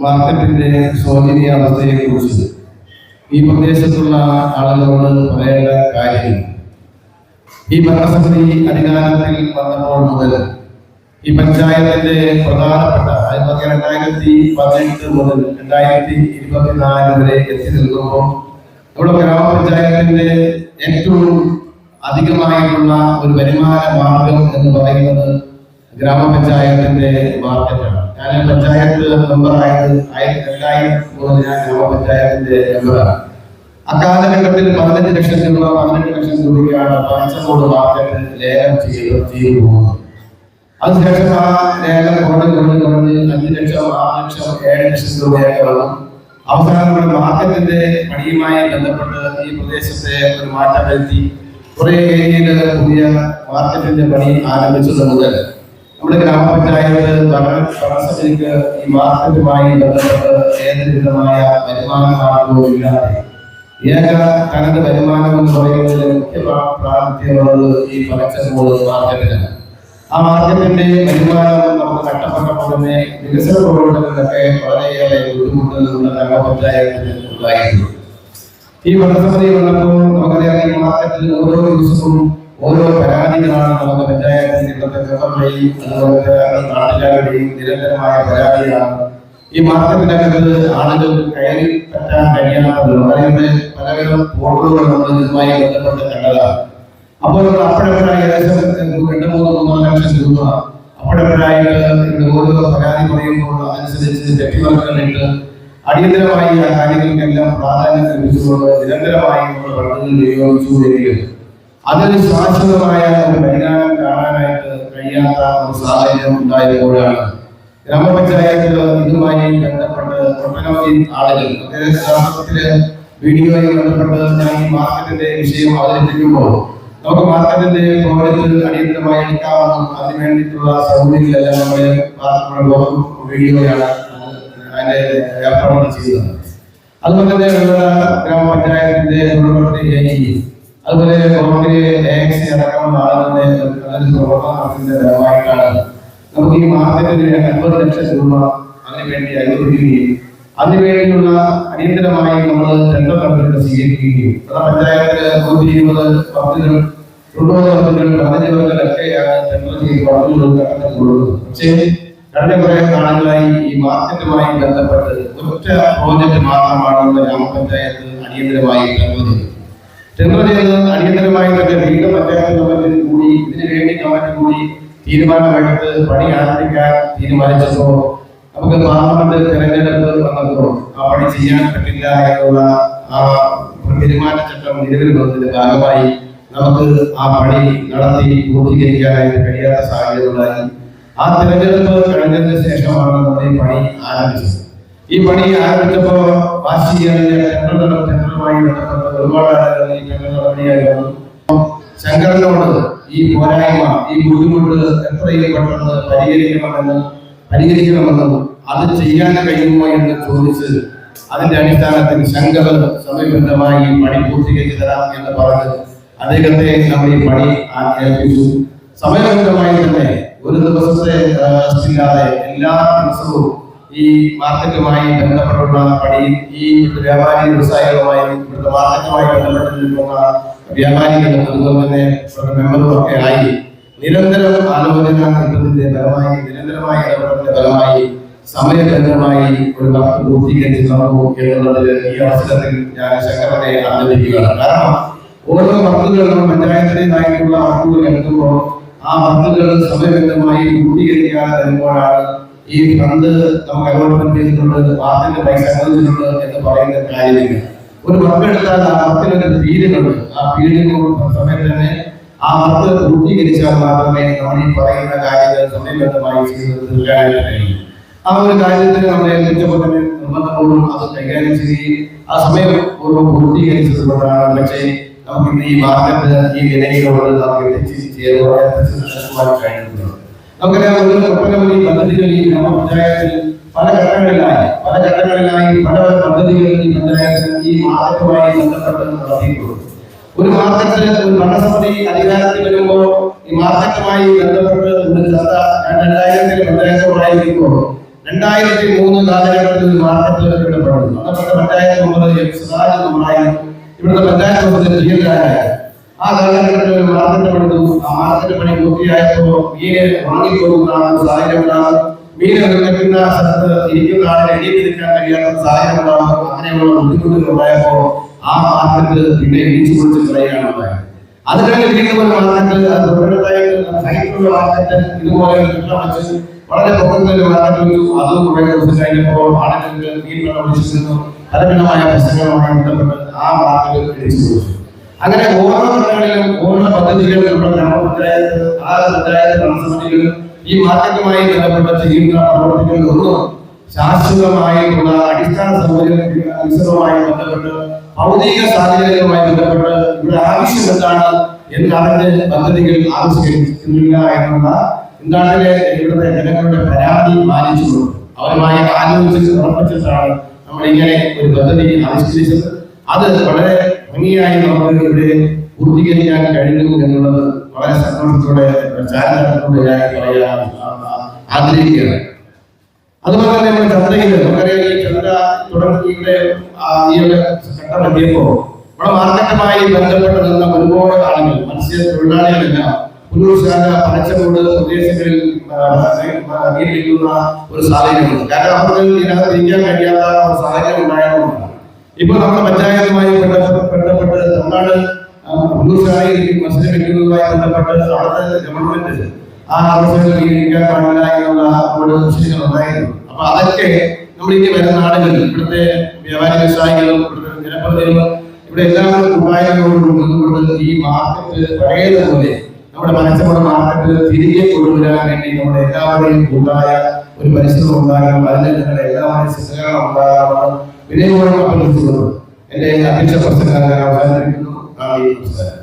മാർക്കറ്റിന്റെ ശോചനീയാവസ്ഥയെ കുറിച്ച് ഈ പ്രദേശത്തുള്ള ആളുകളോട് പറയേണ്ട കാര്യം ഈ ഭരണസമിതി അധികാരത്തിൽ വന്നപ്പോൾ മുതൽ ഈ പഞ്ചായത്തിന്റെ പ്രധാനപ്പെട്ട അതായത് രണ്ടായിരത്തി പതിനെട്ട് മുതൽ രണ്ടായിരത്തി ഇരുപത്തിനാല് വരെ എത്തി നിൽക്കുമ്പോൾ നമ്മുടെ ഗ്രാമപഞ്ചായത്തിന്റെ ഏറ്റവും അധികമായിട്ടുള്ള ഒരു വരുമാന മാർഗം എന്ന് പറയുന്നത് ഗ്രാമപഞ്ചായത്തിന്റെ മാർക്കറ്റാണ്. ഞാൻ പഞ്ചായത്ത് മെമ്പറായത് രണ്ടായിരത്തി മുതൽ ഞാൻ ഗ്രാമപഞ്ചായത്തിന്റെ മെമ്പറാണ് അക്കാലഘട്ടത്തിൽ പതിനഞ്ച് ലക്ഷം രൂപ പതിനെട്ട് ലക്ഷം രൂപയാണ് പാച്ചക്കോട് മാർക്കറ്റ് ലേലം ചെയ്ത് ചെയ്തു പോകുന്നത്. അതിനുശേഷം ആ ലേലം കുറഞ്ഞ് കുറഞ്ഞ് കുറഞ്ഞ് അഞ്ച് ലക്ഷം ആറ് ലക്ഷം ഏഴ് ലക്ഷം രൂപയൊക്കെ വന്നു. അവസാനം മാർക്കറ്റിന്റെ പണിയുമായി ബന്ധപ്പെട്ട് ഈ പ്രദേശത്തെ ഒരു മാറ്റം വരുത്തി. കുറേ ഏരിയയിൽ പുതിയ മാർക്കറ്റിന്റെ പണി ആരംഭിച്ചത് മുതൽ നമ്മുടെ ഗ്രാമപഞ്ചായത്ത് ഭരണസമിതിക്ക് ഈ മാർക്കറ്റുമായി ബന്ധപ്പെട്ട് ഏതൊരു വിധമായ വരുമാന മാർഗവും ഇല്ലാതെ ഏക കനക വരുമാനം എന്ന് പറയുന്നതിൽ മുഖ്യ പ്രാ- ഈ പലച്ചക്കോട് മാർക്കറ്റിനാണ്. ആ മാർക്കറ്റിന്റെ വരുമാനം നമുക്ക് നഷ്ടപ്പെട്ടപ്പോൾ തന്നെ വികസന പ്രവർത്തനങ്ങളിലൊക്കെ വളരെയേറെ ബുദ്ധിമുട്ടുകൾ നമ്മുടെ ഗ്രാമപഞ്ചായത്തിന് ഉണ്ടായിരുന്നു ഈ ഭരണസമിതി വന്നപ്പോൾ നമുക്കറിയാം ഈ മാർക്കറ്റിൽ ഓരോ ദിവസവും ഓരോ പരാതികളാണ് നമ്മുടെ പഞ്ചായത്തിൽ ഇന്നത്തെ മെമ്പറുടെയും അതുപോലെ നാട്ടുകാരുടെയും നിരന്തരമായ പരാതികളാണ്. ഈ മാർക്കറ്റിനകത്ത് ആളുകൾ കയറി പറ്റാൻ കഴിയാത്തത് വളരെ പലതരം ബോർഡുകൾ നമ്മൾ ഇതുമായി ബന്ധപ്പെട്ട് കണ്ടതാണ്. അപ്പോൾ അപ്പോഴപ്പോഴായി ഏകദേശം രണ്ട് മൂന്ന് മൂന്നര ലക്ഷം രൂപ അപ്പോഴപ്പോഴായിട്ട് ഓരോ പരാതി പറയുമ്പോൾ അതനുസരിച്ച് തെറ്റിവർക്കുകളിട്ട് അടിയന്തരമായി ആ കാര്യങ്ങൾക്കെല്ലാം പ്രാധാന്യം ലഭിച്ചുകൊണ്ട് നിരന്തരമായി നമ്മൾ പദ്ധതികൾ വിനിയോഗിച്ചു വരികയും അതിന് ശാശ്വതമായ ഒരു പരിഹാരം കാണാനായിട്ട് കഴിയാത്ത ഒരു സാഹചര്യം ഉണ്ടായപ്പോഴാണ് ഗ്രാമപഞ്ചായത്ത് ഇതുമായി ബന്ധപ്പെട്ട് ഒട്ടനവധി ആളുകൾ ഗ്രാമത്തിൽ വീഡിയോയിൽ ബന്ധപ്പെട്ട് ഞാൻ ഈ മാർക്കറ്റിന്റെ വിഷയം അവതരിപ്പിക്കുമ്പോൾ നമുക്ക് മാർക്കറ്റിന്റെ പ്രോജക്റ്റ് അടിയന്തരമായി എടുക്കാമെന്നും അതിനുവേണ്ടിയിട്ടുള്ള സൗകര്യങ്ങളെല്ലാം നമ്മുടെ വീഡിയോയാണ് അതിന്റെ ഏർപ്പാട് ചെയ്തത് അതുപോലെ തന്നെ നമ്മുടെ ഗ്രാമപഞ്ചായത്തിന്റെ പ്രവർത്തി അതുപോലെ പ്രവർത്തി ഏകസി അടക്കമുള്ള ആളുകളുടെ അതിന്റെ പ്രവർത്തനത്തിന്റെ ഫലമായിട്ടാണ് നമുക്ക് ഈ മാർക്കറ്റിന് അൻപത് ലക്ഷം രൂപ അതിനുവേണ്ടി അനുവദിക്കുകയും അതിനുവേണ്ടിയുള്ള അടിയന്തരമായി നമ്മൾ ടെൻഡർ നടപടികൾ സ്വീകരിക്കുകയും നമ്മുടെ പഞ്ചായത്തിൽ നൂറ്റി ഇരുപത് പത്തുകൾ തൊണ്ണൂറ് പത്തുകൾ പതിനഞ്ച് പത്തിലൊക്കെയാണ് ടെൻഡർ ചെയ്ത് പത്തുകൾ കടന്നു കൊടുക്കുന്നത് പക്ഷേ കഴിഞ്ഞ കുറെ കാലങ്ങളായി ഈ മാർക്കറ്റുമായി ബന്ധപ്പെട്ട് ഒറ്റ പ്രോജക്റ്റ് മാത്രമാണ് ഗ്രാമപഞ്ചായത്ത് അടിയന്തരമായി അനുവദിക്കുന്നത് ടെൻഡർ ചെയ്ത് തീരുമാനമെടുത്ത് പണി ആരംഭിക്കാൻ തീരുമാനിച്ചപ്പോ നമുക്ക് പാർലമെന്റ് തെരഞ്ഞെടുപ്പ് വന്നപ്പോൾ ആ പണി ചെയ്യാൻ പറ്റില്ല എന്നുള്ള ആ പെരുമാറ്റച്ചട്ടം നിലവിൽ വന്നതിന്റെ ഭാഗമായി നമുക്ക് ആ പണി നടത്തി പൂർത്തീകരിക്കാനായിട്ട് കഴിയാത്ത സാഹചര്യം ഉണ്ടായി ആ തെരഞ്ഞെടുപ്പ് കഴിഞ്ഞതിന് ശേഷമാണ് നമ്മൾ ഈ പണി ആരംഭിച്ചത്. ഈ പണി ആരംഭിച്ചപ്പോ വാശിയായ ടെൻഡർ ടെൻഡറുമായി ഒരുപാട് ആളുകൾ ഈ ടെൻഡർ നടപടിയായി വന്നു ശങ്കരനോട് ഈ പോരായ്മ ഈ ബുദ്ധിമുട്ട് എത്രയും പെട്ടെന്ന് പരിഹരിക്കണമെന്ന് പരിഹരിക്കണമെന്നും അത് ചെയ്യാൻ കഴിയുമോ എന്ന് ചോദിച്ച് അതിന്റെ അടിസ്ഥാനത്തിൽ ശങ്കകൾ സമയബന്ധമായി പണി പൂർത്തീകരിച്ചു തരാം എന്ന് പറഞ്ഞ് അദ്ദേഹത്തെ നമ്മൾ ഈ പണി ആ- ഏൽപ്പിച്ചു സമയബന്ധമായി തന്നെ ഒരു ദിവസത്തെ ഇല്ലാതെ എല്ലാ ദിവസവും ഈ മാർക്കറ്റുമായി ബന്ധപ്പെട്ടുള്ള പണി ഈ വ്യാപാരി വ്യവസായികളുമായി ഇവിടുത്തെ മാർക്കറ്റുമായി ബന്ധപ്പെട്ട് വ്യാപാരികളും അതുപോലെ തന്നെ മെമ്പറും ഒക്കെ ആയി. നിരന്തരം ആലോചന നടത്തുന്നതിന്റെ ഫലമായി നിരന്തരമായ ഇടപെടലിന്റെ ഫലമായി സമയബന്ധമായി ഒരു വർക്ക് പൂർത്തീകരിച്ച് നടന്നു എന്നുള്ളത് ഈ അവസരത്തിൽ ഞാൻ ശങ്കരനെ ആലോചിക്കുകയാണ് കാരണം ഓരോ വർക്കുകളും പഞ്ചായത്തിന്റെതായിട്ടുള്ള വർക്കുകൾ എടുക്കുമ്പോൾ ആ വർക്കുകൾ സമയബന്ധമായി പൂർത്തീകരിക്കാതെ വരുമ്പോഴാണ് ഈ ഫണ്ട് നമുക്ക് അലോട്ട്മെന്റ് ചെയ്തിട്ടുണ്ട് വാർഡിന്റെ പൈസ എന്ന് പറയുന്ന കാര്യമില്ല. ഒരു വർക്ക് എടുത്താൽ ആ വർക്കിലൊരു പീരീഡുണ്ട് ആ പീരീഡിന് സമയത്ത് തന്നെ ആ വർക്ക് പൂർത്തീകരിച്ചാൽ മാത്രമേ നമ്മൾ ഈ പറയുന്ന കാര്യങ്ങൾ സമയബന്ധമായി ആ ഒരു കാര്യത്തിന് നമ്മളെ കുറ്റപ്പെട്ട നിർബന്ധപൂർവം അത് കൈകാര്യം ചെയ്യുകയും ആ സമയപൂർവം പൂർത്തീകരിച്ചത് കൊണ്ടാണ് പക്ഷേ നമുക്ക് ഇന്ന് ഈ മാർക്കറ്റ് ഈ വിലയിലോട് നമുക്ക് എത്തിച്ച് കഴിയുന്നത് നമുക്കറിയാം ഒരു ഒട്ടനവധി പദ്ധതികൾ ഈ ഗ്രാമപഞ്ചായത്തിൽ പല ഘട്ടങ്ങളിലായി പല ഘട്ടങ്ങളിലായി പല പദ്ധതികളിൽ ഈ പഞ്ചായത്തിൽ ഈ മാർക്കറ്റുമായി ബന്ധപ്പെട്ട് നടത്തിയിട്ടുണ്ട് ഒരു മാർക്കറ്റ് ഒരു ഭരണസമിതി അധികാരത്തിൽ വരുമ്പോൾ ഈ മാർക്കറ്റുമായി ബന്ധപ്പെട്ട് ഒരു ചർച്ച രണ്ടായിരത്തിൽ പഞ്ചായത്തോടായിരിക്കുമ്പോൾ രണ്ടായിരത്തി മൂന്ന് കാലഘട്ടത്തിൽ ഒരു മാർക്കറ്റ് ഇടപെടുന്നു അന്നത്തെ പഞ്ചായത്ത് മെമ്പർ സിറാജ് മെമ്പറായിരുന്നു ഇവിടുത്തെ പഞ്ചായത്ത് മെമ്പർ ജീവനായ ആ കാലഘട്ടത്തിൽ ഒരു മാർക്കറ്റ് പണിതു ആ മാർക്കറ്റ് പണി പൂർത്തിയായപ്പോൾ മീന് വാങ്ങിപ്പോകുന്ന സാഹചര്യം ഉണ്ടാകും മീന് നിൽക്കുന്ന സ്ഥലത്ത് ഇരിക്കുന്ന ആളെ എഴുതി നിൽക്കാൻ കഴിയാത്ത സാഹചര്യം ഉണ്ടാകും അങ്ങനെയുള്ള ബുദ്ധിമുട്ടുകൾ ഉണ്ടായപ്പോൾ ആ മാർക്കറ്റ് പിന്നെ ഇടിച്ചു പൊളിച്ച് കളയുകയാണ് അത് കഴിഞ്ഞ് വീണ്ടും ഒരു മാർക്കറ്റ് ഹൈറ്റുള്ള മാർക്കറ്റ് ഇതുപോലെ വെച്ച് വളരെ പൊക്കത്തിൽ മാർക്കറ്റ് വെച്ചു അതും കുറെ ദിവസം കഴിഞ്ഞപ്പോൾ ആളുകൾക്ക് മീൻ വിളിച്ചിരുന്നു പലവിധമായ പ്രശ്നങ്ങളുമായി ബന്ധപ്പെട്ട് ആ മാർക്കറ്റ് ഇടിച്ചു പൊളിച്ചു അങ്ങനെ ഓരോ സ്ഥലങ്ങളിലും ഓരോ പദ്ധതികളും നമ്മുടെ ഗ്രാമപഞ്ചായത്ത് ആ പഞ്ചായത്ത് ഭരണസമിതികൾ ഈ മാർക്കറ്റുമായി ബന്ധപ്പെട്ട ചെയ്യുന്ന പ്രവർത്തികളിലൊന്നും ശാശ്വതമായിട്ടുള്ള അടിസ്ഥാന സൗകര്യം അനുസൃതമായി ബന്ധപ്പെട്ട് ഭൗതിക സാഹചര്യങ്ങളുമായി ബന്ധപ്പെട്ട് ഇവിടെ ആവശ്യം എന്താണ് എന്താണ് പദ്ധതികൾ ആവിഷ്കരിക്കുന്നില്ല എന്നുള്ള എന്താണ് ഇവിടുത്തെ ജനങ്ങളുടെ പരാതി മാനിച്ചുകൊണ്ട് അവരുമായി ആലോചിച്ച് ഉറപ്പിച്ചിട്ടാണ് നമ്മൾ ഇങ്ങനെ ഒരു പദ്ധതി ആവിഷ്കരിച്ചത്. അത് വളരെ ഭംഗിയായി നമ്മൾ ഇവിടെ പൂർത്തീകരിക്കാൻ കഴിഞ്ഞു എന്നുള്ളത് വളരെ സന്തോഷത്തോടെ ചാരിതാർത്ഥത്തോടെ ഞാൻ പറയാൻ ആഗ്രഹിക്കുകയാണ്. അതുപോലെ തന്നെ നമ്മുടെ ചന്ദ്രയിൽ നമുക്കറിയാം ഈ ചന്ദ്ര ആ, ഈ ഒരു ഘട്ടം എത്തിയപ്പോ നമ്മുടെ മാർക്കറ്റുമായി ബന്ധപ്പെട്ട് നിന്ന ഒരുപാട് ആളുകൾ മത്സ്യ തൊഴിലാളികളെല്ലാം പുല്ലൂർശാല പനച്ചമൂട് പ്രദേശങ്ങളിൽ നീരിക്കുന്ന ഒരു സാഹചര്യമുണ്ട്. കാരണം അവർക്ക് ഇതിനകത്ത് ഇരിക്കാൻ കഴിയാത്ത ഒരു സാഹചര്യം ഉണ്ടായതുകൊണ്ടാണ്. ഇപ്പൊ നമ്മുടെ പഞ്ചായത്തുമായി ബന്ധപ്പെട്ട് തമിഴ്നാട് മത്സ്യം വെക്കുന്നതുമായി ബന്ധപ്പെട്ട് അവിടുത്തെ ഗവൺമെന്റ് ആ അവസരത്തിൽ ഇരിക്കാൻ പാടില്ല എന്നുള്ള ഒരു വിഷയങ്ങൾ ഉണ്ടായിരുന്നു. അപ്പൊ അതൊക്കെ നമ്മൾ ഇനി വരുന്ന നാടുകളിൽ ഇവിടുത്തെ വ്യാപാര വ്യവസായികളും ഇവിടുത്തെ ജനപ്രതിനിധികളും ഇവിടെ എല്ലാവരും കൂട്ടായ്മയോടുകൊണ്ട് ഈ മാർക്കറ്റ് പഴയതുപോലെ നമ്മുടെ മനസ്സിലുള്ള മാർക്കറ്റ് തിരികെ കൊണ്ടുവരാൻ വേണ്ടി നമ്മുടെ എല്ലാവരുടെയും കൂട്ടായ ഒരു പരിശ്രമം ഉണ്ടാകണം. അതിന് നിങ്ങളുടെ എല്ലാവരുടെയും സഹകരണം ഉണ്ടാകണം വിനയപൂർവം അഭ്യർത്ഥിച്ചുകൊണ്ട് എന്റെ അധ്യക്ഷ പ്രസംഗം അവസാനിപ്പിക്കുന്നു. Amen.